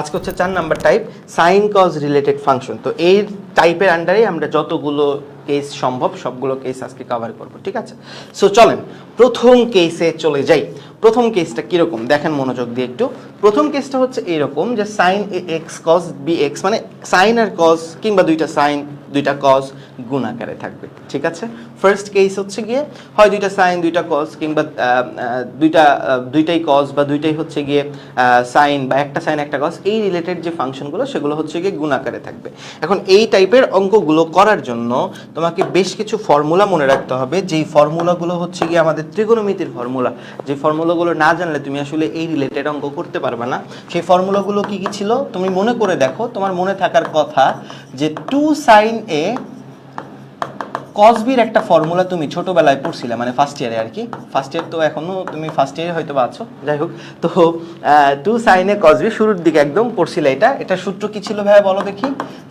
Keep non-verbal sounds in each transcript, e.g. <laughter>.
আজকে হচ্ছে চার number type sine cos related function তো এই টাইপের আন্ডারে আমরা যতগুলো কেস সম্ভব সবগুলো কেস আজকে কভার করব, ঠিক আছে? সো চলেন, প্রথম কেসে চলে যাই। প্রথম কেসটা কীরকম? দেখেন মনোযোগ দিয়ে একটু। প্রথম কেসটা হচ্ছে এরকম যে sine a x cos b x মানে সাইন আর কজ কিংবা দুইটা সাইন দুইটা কজ গুণ আকারে থাকবে, ঠিক আছে? ফার্স্ট কেস হচ্ছে গিয়ে, হয় দুইটা সাইন দুইটা কজ কিংবা দুইটা দুইটাই কজ বা দুইটাই হচ্ছে গিয়ে সাইন বা একটা সাইন একটা কজ এই রিলেটেড যে ফাংশনগুলো সেগুলো হচ্ছে গিয়ে গুণ আকারে থাকবে। এখন এই টাইপের অঙ্কগুলো করার জন্য তোমাকে বেশ কিছু ফর্মুলা মনে রাখতে হবে। যেই ফর্মুলাগুলো হচ্ছে গিয়ে আমাদের ত্রিকোণমিতির ফর্মুলা যে ফর্মুলাগুলো না জানলে তুমি আসলে এই রিলেটেড অঙ্ক করতে পারবে না। সেই ফর্মুলাগুলো কি কি ছিল? তুমি মনে করে দেখো, তোমার মনে থাকার কথা যে টু সাইন এ কসবির একটা ফর্মুলা তুমি ছোটবেলায় পড়ছিলে মানে ফার্স্ট ইয়ারে আর কি। ফার্স্ট ইয়ার তো এখনও তুমি ফার্স্ট ইয়ারে হয়তো বা আছো। যাই হোক, তো টু সাইনে কসবি শুরুর দিকে একদম পড়ছিলে এটা। এটা সূত্র কি ছিল ভাইয়া বলো দেখি।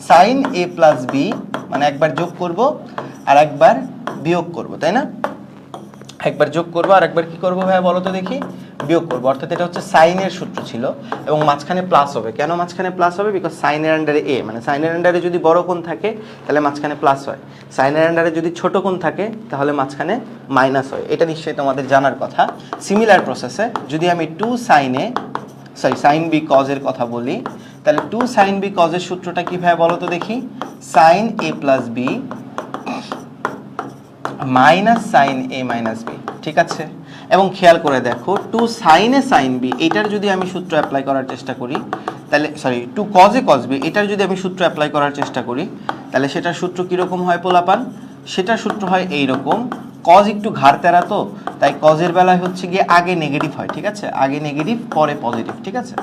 সাইন এ প্লাস বি মানে একবার যোগ করব আর একবার বিয়োগ করব, তাই না? একবার যোগ করব আর একবার কি করব ভাইয়া বলো তো দেখি। বিয়োগ করব। অর্থাৎ এটা হচ্ছে সাইনের সূত্র ছিল এবং মাঝখানে প্লাস হবে। কেন মাঝখানে প্লাস হবে? বিকজ সাইনের আন্ডারে এ মানে সাইনের আন্ডারে যদি বড় কোণ থাকে, তাহলে মাঝখানে প্লাস হয়। সাইনের আন্ডারে যদি ছোট কোণ থাকে, তাহলে মাঝখানে মাইনাস হয়। এটা নিশ্চয়ই তোমাদের জানার কথা। সিমিলার প্রসেসে যদি আমি টু সাইনে সরি সাইন বি কজের কথা বলি, তাহলে টু সাইন বি কজের সূত্রটা কি ভাই বলো তো দেখি? Sine a plus b minus sine a minus b ঠিক আছে? এবং খেয়াল করে দেখো টু সাইনে সাইন বি এটার যদি আমি সূত্র অ্যাপ্লাই করার চেষ্টা করি, তাহলে সরি টু কজে কজ বি এটার যদি আমি সূত্র অ্যাপ্লাই করার চেষ্টা করি, তাহলে সেটার সূত্র কীরকম হয় পোলাপান? সেটার সূত্র হয় এই রকম কজ একটু ঘাড় তেরা তো, তাই কজের বেলায় হচ্ছে গিয়ে আগে নেগেটিভ হয়, ঠিক আছে? আগে নেগেটিভ পরে পজিটিভ ঠিক আছে?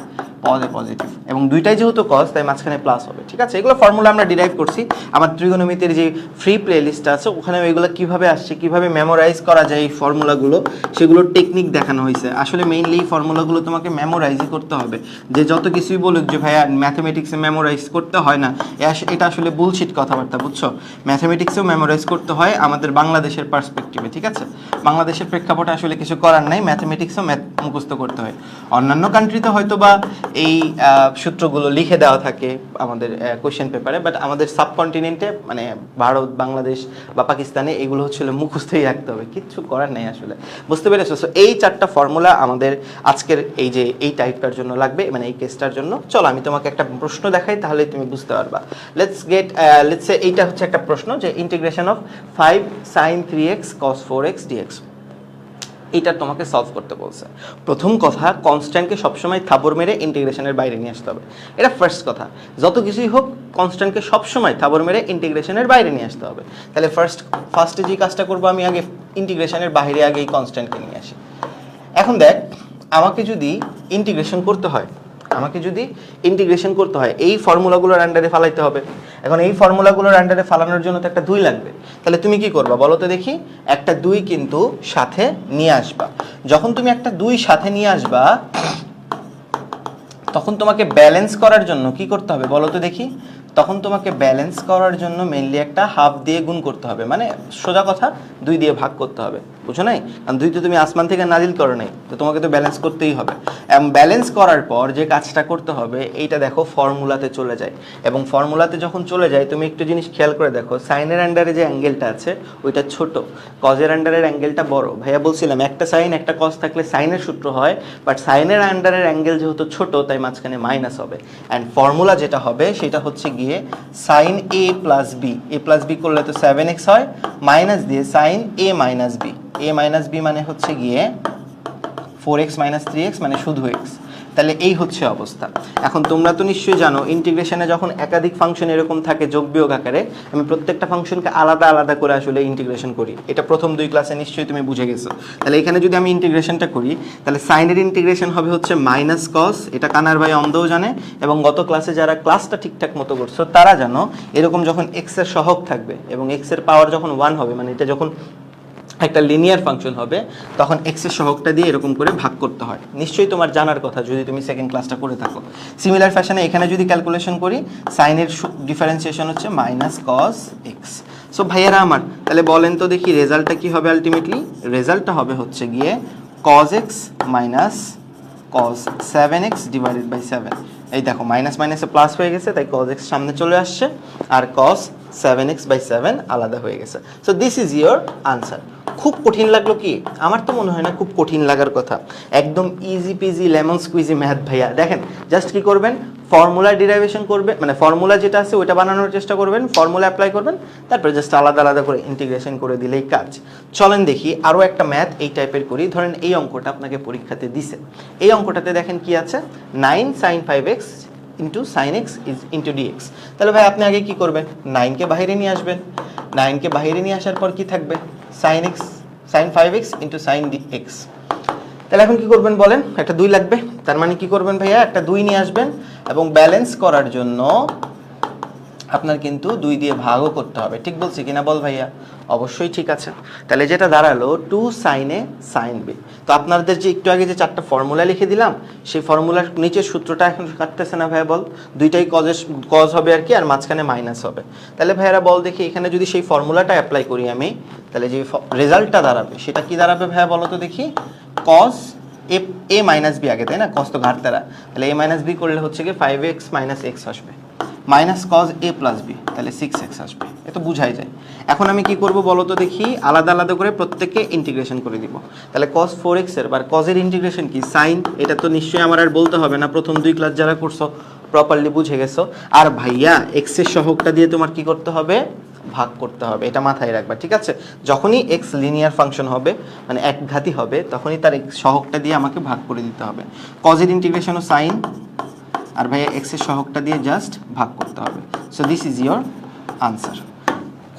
পরে পজিটিভ এবং দুইটাই যেহেতু কজ তাই মাঝখানে প্লাস হবে। ঠিক আছে? এগুলো ফর্মুলা আমরা ডিরাইভ করছি। আমার ত্রিগোণমিতির যে ফ্রি প্লে লিস্ট আছে ওখানে এগুলো কীভাবে আসছে, কীভাবে মেমোরাইজ করা যায় এই ফর্মুলাগুলো সেগুলোর টেকনিক দেখানো হয়েছে। আসলে মেইনলি এই ফর্মুলাগুলো তোমাকে মেমোরাইজই করতে হবে। যে যত কিছুই বলুক যে, ভাইয়া ম্যাথমেটিক্সে মেমোরাইজ করতে হয় না এটা আসলে বুলশিট কথাবার্তা, বুঝছ? ম্যাথমেটিক্সেও মেমোরাইজ করতে হয় আমাদের বাংলাদেশের পার্সপেক্টিভে ঠিক আছে? বাংলাদেশের প্রেক্ষাপটে আসলে কিছু করার নাই ম্যাথমেটিক্সও ম্যাথ মুখস্থ করতে হয়। অন্যান্য কান্ট্রিতে হয়তো বা এই সূত্রগুলো লিখে দেওয়া থাকে আমাদের কোয়েশ্চেন পেপারে বাট আমাদের সাবকন্টিনেন্টে মানে ভারত, বাংলাদেশ বা পাকিস্তানে এগুলো হচ্ছে মুখস্থই রাখতে হবে। কিচ্ছু করার নেই আসলে। বুঝতে পেরেছ? সো এই চারটা ফর্মুলা আমাদের আজকের এই যে, এই টাইপটার জন্য লাগবে মানে এই কেসটার জন্য। চলো, আমি তোমাকে একটা প্রশ্ন দেখাই তাহলে তুমি বুঝতে পারবা। লেটস গেট লেটস এইটা হচ্ছে একটা প্রশ্ন যে integration of five sine three x cos four x dx এইটা তোমাকে সলভ করতে বলছে। প্রথম কথা কনস্ট্যান্টকে সবসময় থাবর মেরে ইন্টিগ্রেশনের বাইরে নিয়ে আসতে হবে। এটা ফার্স্ট কথা। যত কিছুই হোক কনস্ট্যান্টকে সবসময় থাবর মেরে ইন্টিগ্রেশনের বাইরে নিয়ে আসতে হবে। তাহলে ফার্স্ট ফার্স্টে যে কাজটা করব আমি আগে ইন্টিগ্রেশনের বাইরে আগে এই কনস্ট্যান্টকে নিয়ে আসি। এখন দেখ, আমাকে যদি ইন্টিগ্রেশন করতে হয় আমাকে যদি ইন্টিগ্রেশন করতে হয়, এই ফর্মুলাগুলোর আন্ডারে ফালাইতে হবে। এখন এই ফর্মুলাগুলোর আন্ডারে ফালানোর জন্য তো একটা দুই লাগবে। তাহলে তুমি কি করবা বলো তো দেখি? একটা দুই কিন্তু সাথে নিয়ে আসবা। যখন তুমি একটা দুই সাথে নিয়ে আসবা, তখন তোমাকে ব্যালেন্স করার জন্য কি করতে হবে বলো তো দেখি? তখন তোমাকে ব্যালেন্স করার জন্য মেনলি একটা হাফ দিয়ে গুণ করতে হবে। মানে সোজা কথা, দুই দিয়ে ভাগ করতে হবে। বুঝো নাই? কারণ দুই তো তুমি আসমান থেকে নাজিল করো নাই, তো তোমাকে তো ব্যালেন্স করতেই হবে। এবং ব্যালেন্স করার পর যে কাজটা করতে হবে, এইটা দেখো ফর্মুলাতে চলে যায়। এবং ফর্মুলাতে যখন চলে যায়, তুমি একটু জিনিস খেয়াল করে দেখো সাইনের আন্ডারে যে অ্যাঙ্গেলটা আছে, ওইটা ছোট। কজের আন্ডারের অ্যাঙ্গেলটা বড়। ভাইয়া বলছিলাম, একটা সাইন একটা কজ থাকলে সাইনের সূত্র হয় বাট সাইনের আন্ডারের অ্যাঙ্গেল যেহেতু ছোট, তাই মাঝখানে মাইনাস হবে। অ্যান্ড ফর্মুলা যেটা হবে, সেটা হচ্ছে গিয়ে sine a plus b a plus b করলে তো সেভেন এক্স হয় মাইনাস দিয়ে sine a minus b a minus b মানে হচ্ছে গিয়ে four x minus three x মানে শুধু এক্স তাহলে এই হচ্ছে অবস্থা। এখন তোমরা তো নিশ্চয়ই জানো ইন্টিগ্রেশনে যখন একাধিক ফাংশন এরকম থাকে যোগ বিয়োগ আকারে, আমি প্রত্যেকটা ফাংশনকে আলাদা আলাদা করে আসলে ইন্টিগ্রেশন করি। এটা প্রথম দুই ক্লাসে নিশ্চয়ই তুমি বুঝে গেছো। তাহলে এখানে যদি আমি ইন্টিগ্রেশনটা করি, তাহলে সাইনের ইন্টিগ্রেশন হবে হচ্ছে মাইনাস কস এটা কানার ভাই অন্ধও জানে, এবং গত ক্লাসে যারা ক্লাসটা ঠিকঠাক মতো করছ, তারা জানো, এরকম যখন এক্সের সহগ থাকবে, এবং এক্সের পাওয়ার যখন ওয়ান হবে মানে এটা যখন একটা লিনিয়ার ফাংশন হবে, তখন এক্সের সহগটা দিয়ে এরকম করে ভাগ করতে হয়। নিশ্চয়ই তোমার জানার কথা, যদি তুমি সেকেন্ড ক্লাসটা করে থাকো। সিমিলার ফ্যাশনে এখানে যদি ক্যালকুলেশন করি সাইনের ডিফারেন্সিয়েশন হচ্ছে মাইনাস কস এক্স সো ভাইয়েরা আমার, তাহলে বলেন তো দেখি রেজাল্টটা কি হবে আলটিমেটলি রেজাল্টটা হবে হচ্ছে গিয়ে cos x minus cos seven x divided by seven এই দেখো মাইনাস মাইনাসে প্লাস হয়ে গেছে, তাই কজ এক্স সামনে চলে আসছে, আর cos seven x by seven আলাদা হয়ে গেছে। So this is your answer খুব কঠিন লাগল কি? আমার তো মনে হয় না খুব কঠিন লাগার কথা। একদম easy peasy lemon squeezy math ভাইয়া। দেখেন জাস্ট কি করবেন? ফর্মুলা ডিরাইভেশন করবে মানে ফর্মুলা যেটা আছে, ওইটা বানানোর চেষ্টা করবেন ফর্মুলা অ্যাপ্লাই করবেন, তারপরে জাস্ট আলাদা আলাদা করে ইন্টিগ্রেশন করে দিলেই কাজ। চলেন দেখি আরও একটা ম্যাথ এই টাইপের করি। ধরেন এই অঙ্কটা আপনাকে পরীক্ষাতে দিছে। এই অঙ্কটাতে দেখেন কি আছে? Nine sine five x into sine x is into dx তাহলে ভাই আপনি আগে কি করবেন? নাইনকে বাইরে নিয়ে আসবেন। নাইনকে বাইরে নিয়ে আসার পর কি থাকবে? Sine x sine five x into sine d x তাহলে এখন কি করবেন বলেন? একটা দুই লাগবে। তার মানে কি করবেন ভাইয়া? একটা দুই নিয়ে আসবেন এবং ব্যালেন্স করার জন্য আপনার কিন্তু দুই দিয়ে ভাগও করতে হবে। ঠিক বলছি কিনা বল ভাইয়া? অবশ্যই ঠিক আছে। তাহলে যেটা দাঁড়াল, টু সাইনে সাইন বি তো আপনাদের যে একটু আগে যে চারটা ফর্মুলা লিখে দিলাম, সেই ফর্মুলার নিচের সূত্রটা এখন কাটতেছে না ভাইয়া বল? দুইটাই কজের কজ হবে আর কি, আর মাঝখানে মাইনাস হবে। তাহলে ভাইয়ারা বল দেখি, এখানে যদি সেই ফর্মুলাটা অ্যাপ্লাই করি আমি, তাহলে যে রেজাল্টটা দাঁড়াবে, সেটা কি দাঁড়াবে ভাইয়া বলো তো দেখি? Cos A A minus B আগে, তাই না? কস তো ঘাটতারা তাহলে এ মাইনাস বি করলে হচ্ছে কি ফাইভ এক্স মাইনাস এক্স আসবে। Minus cos A plus B তাহলে সিক্স এক্স আসবে। এ তো বুঝাই যায়। এখন আমি কি করব বলো তো দেখি? আলাদা আলাদা করে প্রত্যেককে ইন্টিগ্রেশন করে দিব। তাহলে কস ফোর এক্সের বা কজের ইন্টিগ্রেশন কি? সাইন এটা তো নিশ্চয়ই আমার আর বলতে হবে না। প্রথম দুই ক্লাস যারা করছ প্রপারলি বুঝে গেছো। আর ভাইয়া এক্সের সহগটা দিয়ে তোমার কি করতে হবে? ভাগ করতে হবে। এটা মাথায় রাখবা, ঠিক আছে? যখনই এক্স লিনিয়ার ফাংশন হবে মানে একঘাতি হবে, তখনই তার x সহগটা দিয়ে আমাকে ভাগ করে দিতে হবে। কজের ইন্টিগ্রেশনও সাইন আর ভাইয়া এক্সের সহগটা দিয়ে জাস্ট ভাগ করতে হবে। So this is your answer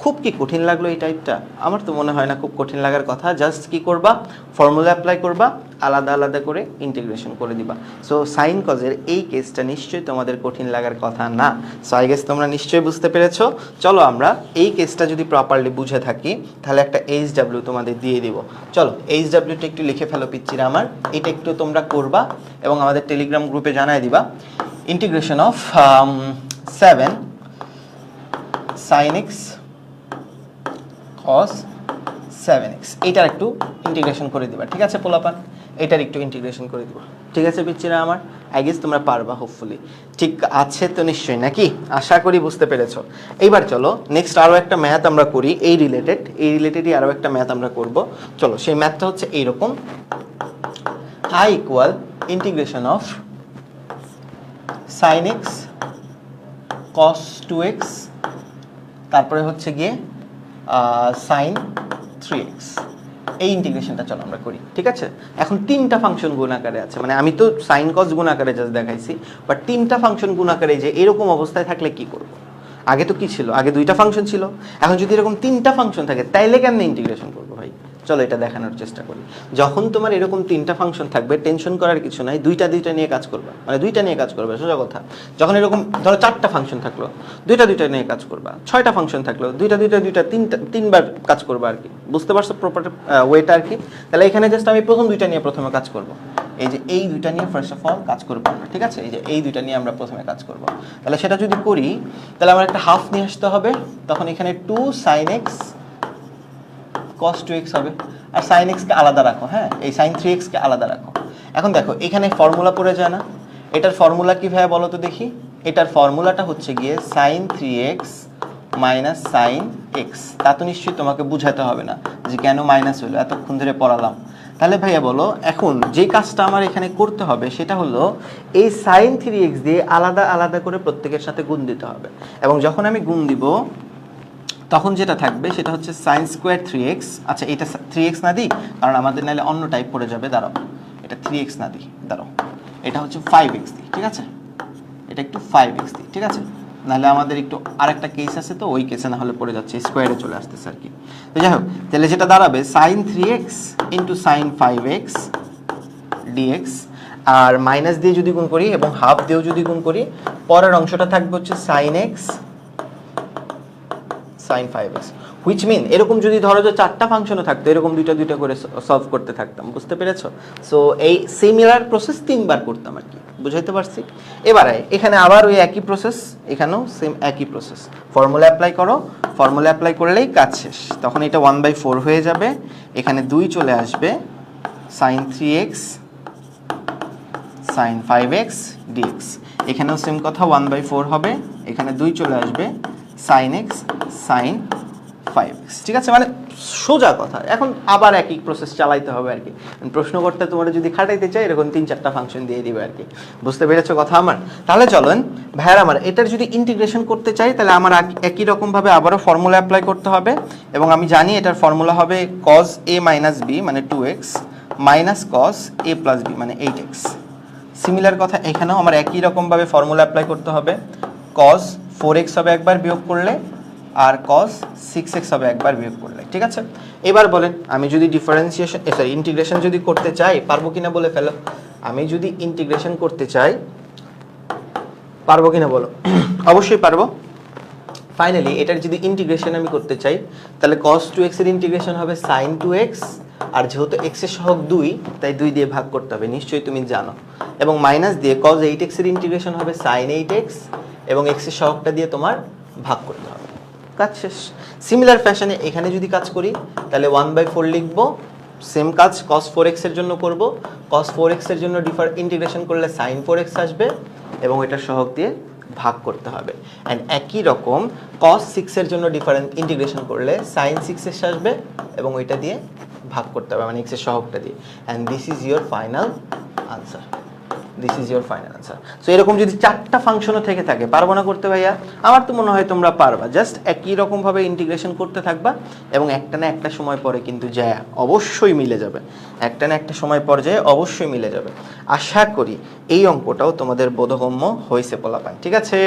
খুব কি কঠিন লাগল এই টাইপটা আমার তো মনে হয় না খুব কঠিন লাগার কথা। জাস্ট কি করবা? ফর্মুলা অ্যাপ্লাই করবা, আলাদা আলাদা করে ইন্টিগ্রেশন করে দিবা। সো সাইন কজের এই কেসটা নিশ্চয়ই তোমাদের কঠিন লাগার কথা না। সো আই গেস তোমরা নিশ্চয়ই বুঝতে পেরেছ। চলো আমরা এই কেসটা যদি প্রপারলি বুঝে থাকি, তাহলে একটা এইচ ডাব্লিউ তোমাদের দিয়ে দিব। চলো এইচ ডাব্লিউটা একটু লিখে ফেলো পিচ্ছিরা আমার। এটা একটু তোমরা করবা এবং আমাদের টেলিগ্রাম গ্রুপে জানাই দিবা। Integration of seven sine x cos 7x এইটার একটু ইন্টিগ্রেশন করে দিবা, ঠিক আছে পোলাপান? এটার একটু ইন্টিগ্রেশন করে দিবা। ঠিক আছে পিচ্ছিরা আমার? আই গেস তোমরা পারবা হোপফুলি ঠিক আছে তো নিশ্চয়ই, নাকি? আশা করি বুঝতে পেরেছ। এইবার চলো নেক্সট আরও একটা ম্যাথ আমরা করি, এই রিলেটেড এই রিলেটেডই আরও একটা ম্যাথ আমরা করব। চলো, সেই ম্যাথটা হচ্ছে এইরকম। I equal integration of sine x cos two x তারপরে হচ্ছে গিয়ে সাইন থ্রি এক্স এই ইন্টিগ্রেশনটা চলো আমরা করি, ঠিক আছে? এখন তিনটা ফাংশন গুণ আকারে আছে। মানে আমি তো সাইন কস গুণ আকারে জাস্ট দেখাইছি বাট তিনটা ফাংশন গুণ আকারে যে এরকম অবস্থায় থাকলে কি করব? আগে তো কি ছিল? আগে দুইটা ফাংশন ছিল। এখন যদি এরকম তিনটা ফাংশন থাকে, তাইলে কেমনে ইন্টিগ্রেশন করব? চলো এটা দেখানোর চেষ্টা করি। যখন তোমার এরকম তিনটা ফাংশন থাকবে টেনশন করার কিছু নাই, দুইটা দুইটা নিয়ে কাজ করবা। মানে দুইটা নিয়ে কাজ করবে, সোজা কথা। যখন এরকম ধরো চারটা ফাংশন থাকল, দুইটা দুইটা নিয়ে কাজ করবা। ছয়টা ফাংশন থাকল, দুইটা দুইটা দুইটা তিনটা, তিনবার কাজ করবা আর কি। বুঝতে পারছ প্রপার ওয়েটা আর কি? তাহলে এখানে জাস্ট আমি প্রথম দুইটা নিয়ে প্রথমে কাজ করব। এই যে এই দুইটা নিয়ে ফার্স্ট অফ অল কাজ করব আমরা, ঠিক আছে? এই যে এই দুইটা নিয়ে আমরা প্রথমে কাজ করব। তাহলে সেটা যদি করি, তাহলে আমার একটা হাফ নিয়ে আসতে হবে। তখন এখানে two sine x two x হবে। আর সাইন এক্সকে আলাদা রাখো হ্যাঁ? এই সাইন থ্রি এক্সকে আলাদা রাখো। এখন দেখো, এখানে ফর্মুলা পড়ে যায় না। এটার ফর্মুলা কি ভাবে বলো তো দেখি? এটার ফর্মুলাটা হচ্ছে গিয়ে three x minus sine x তা তো নিশ্চয়ই তোমাকে বুঝাতে হবে না যে কেন মাইনাস হলো, এতক্ষণ ধরে পড়ালাম। তাহলে ভাইয়া বলো, এখন যে কাজটা আমার এখানে করতে হবে সেটা হলো, এই সাইন থ্রি এক্স দিয়ে আলাদা আলাদা করে প্রত্যেকের সাথে গুণ দিতে হবে। এবং যখন আমি গুণ দিব তখন যেটা থাকবে সেটা হচ্ছে সাইন স্কোয়ার থ্রি এক্স আচ্ছা এটা থ্রি এক্স না দিই, কারণ আমাদের নাহলে অন্য টাইপ পড়ে যাবে, দাঁড়াও। এটা থ্রি এক্স না দিই, দাঁড়াও। এটা হচ্ছে ফাইভ এক্স দিই, ঠিক আছে? এটা একটু ফাইভ এক্স দিই, ঠিক আছে? নাহলে আমাদের একটু আরেকটা কেস আছে তো, ওই কেসে না হলে পড়ে যাচ্ছে স্কোয়ারে চলে আসতেছে আর কি। তো যাই হোক, তাহলে যেটা দাঁড়াবে sine three x into sine five x dx আর মাইনাস দিয়ে যদি গুণ করি এবং হাফ দিয়েও যদি গুণ করি, পরের অংশটা থাকবে হচ্ছে sine x sine five x which mean এরকম যদি ধরো যে চারটা ফাংশনও থাকতো, এরকম দুইটা দুইটা করে সলভ করতে থাকতাম, বুঝতে পেরেছ? সো এই সিমিলার প্রসেস তিনবার করতাম আর কি, বুঝাইতে পারছি? এবারে এখানে আবার ওই একই প্রসেস এখানেও সেম একই প্রসেস ফর্মুলা অ্যাপ্লাই করো ফর্মুলা অ্যাপ্লাই করলেই কাজ শেষ। তখন এটা ওয়ান বাই ফোর হয়ে যাবে। এখানে দুই চলে আসবে sine three x sine five x dx এখানেও সেম কথা ওয়ান বাই ফোর হবে। এখানে দুই চলে আসবে সাইন এক্স সাইন ফাইভ ঠিক আছে? মানে সোজা কথা। এখন আবার একই প্রসেস চালাইতে হবে আর কি। প্রশ্ন করতে তোমরা যদি খাটাইতে চাই, এরকম তিন চারটা ফাংশন দিয়ে দিবে আর কি। বুঝতে পেরেছ কথা আমার? তাহলে চলেন, ভাইয়ার আমার, এটার যদি ইন্টিগ্রেশন করতে চাই, তাহলে আমার এক- একই রকমভাবে আবারও ফর্মুলা অ্যাপ্লাই করতে হবে। এবং আমি জানি এটার ফর্মুলা হবে কজ এ মাইনাস বি মানে two x minus cos A plus B মানে এইট এক্স সিমিলার কথা এখানেও আমার একই রকমভাবে ফর্মুলা অ্যাপ্লাই করতে হবে। কস ফোর এক্স হবে একবার বিয়োগ করলে আর কস সিক্স এক্স হবে একবার বিয়োগ করলে, ঠিক আছে? এবার বলেন, আমি যদি ডিফারেন্সিয়েশন সরি ইন্টিগ্রেশন যদি করতে চাই, পারব কিনা বলে ফেলো? আমি যদি ইন্টিগ্রেশন করতে চাই, পারব কিনা বলো? <clears throat> অবশ্যই পারব। ফাইনালি এটার যদি ইন্টিগ্রেশন আমি করতে চাই, তাহলে cos টু এক্সের ইন্টিগ্রেশন হবে সাইন টু এক্স আর যেহেতু এক্সের সহগ দুই, তাই দুই দিয়ে ভাগ করতে হবে, নিশ্চয়ই তুমি জানো। এবং মাইনাস দিয়ে cos এইট এক্সের ইন্টিগ্রেশন হবে সাইন এইট এক্স এবং এক্সের সহগটা দিয়ে তোমার ভাগ করতে হবে। কাজ শেষ। সিমিলার ফ্যাশনে এখানে যদি কাজ করি, তাহলে ওয়ান বাই ফোর লিখব সেম কাজ কস ফোর এক্সের জন্য করব। cos ফোর এক্সের জন্য ডিফার ইন্টিগ্রেশন করলে সাইন ফোর এক্স আসবে এবং এটার সহগ দিয়ে ভাগ করতে হবে। অ্যান্ড একই রকম cos সিক্সের জন্য ডিফারেন্ট ইন্টিগ্রেশন করলে সাইন সিক্স এক্স আসবে এবং ওইটা দিয়ে ভাগ করতে হবে মানে এক্সের সহগটা দিয়ে। And this is your final answer this is your final answer so এরকম যদি চারটা ফাংশনও থেকে থাকে, পারব না করতে ভাইয়া? আমার তো মনে হয় তোমরা পারবা। জাস্ট একই রকমভাবে ইন্টিগ্রেশন করতে থাকবা এবং একটা না একটা সময় পরে কিন্তু যায়, অবশ্যই মিলে যাবে। একটা না একটা সময় পর্যায়ে অবশ্যই মিলে যাবে। আশা করি এই অঙ্কটাও তোমাদের বোধগম্য হয়েছে পোলাপান। ঠিক আছে?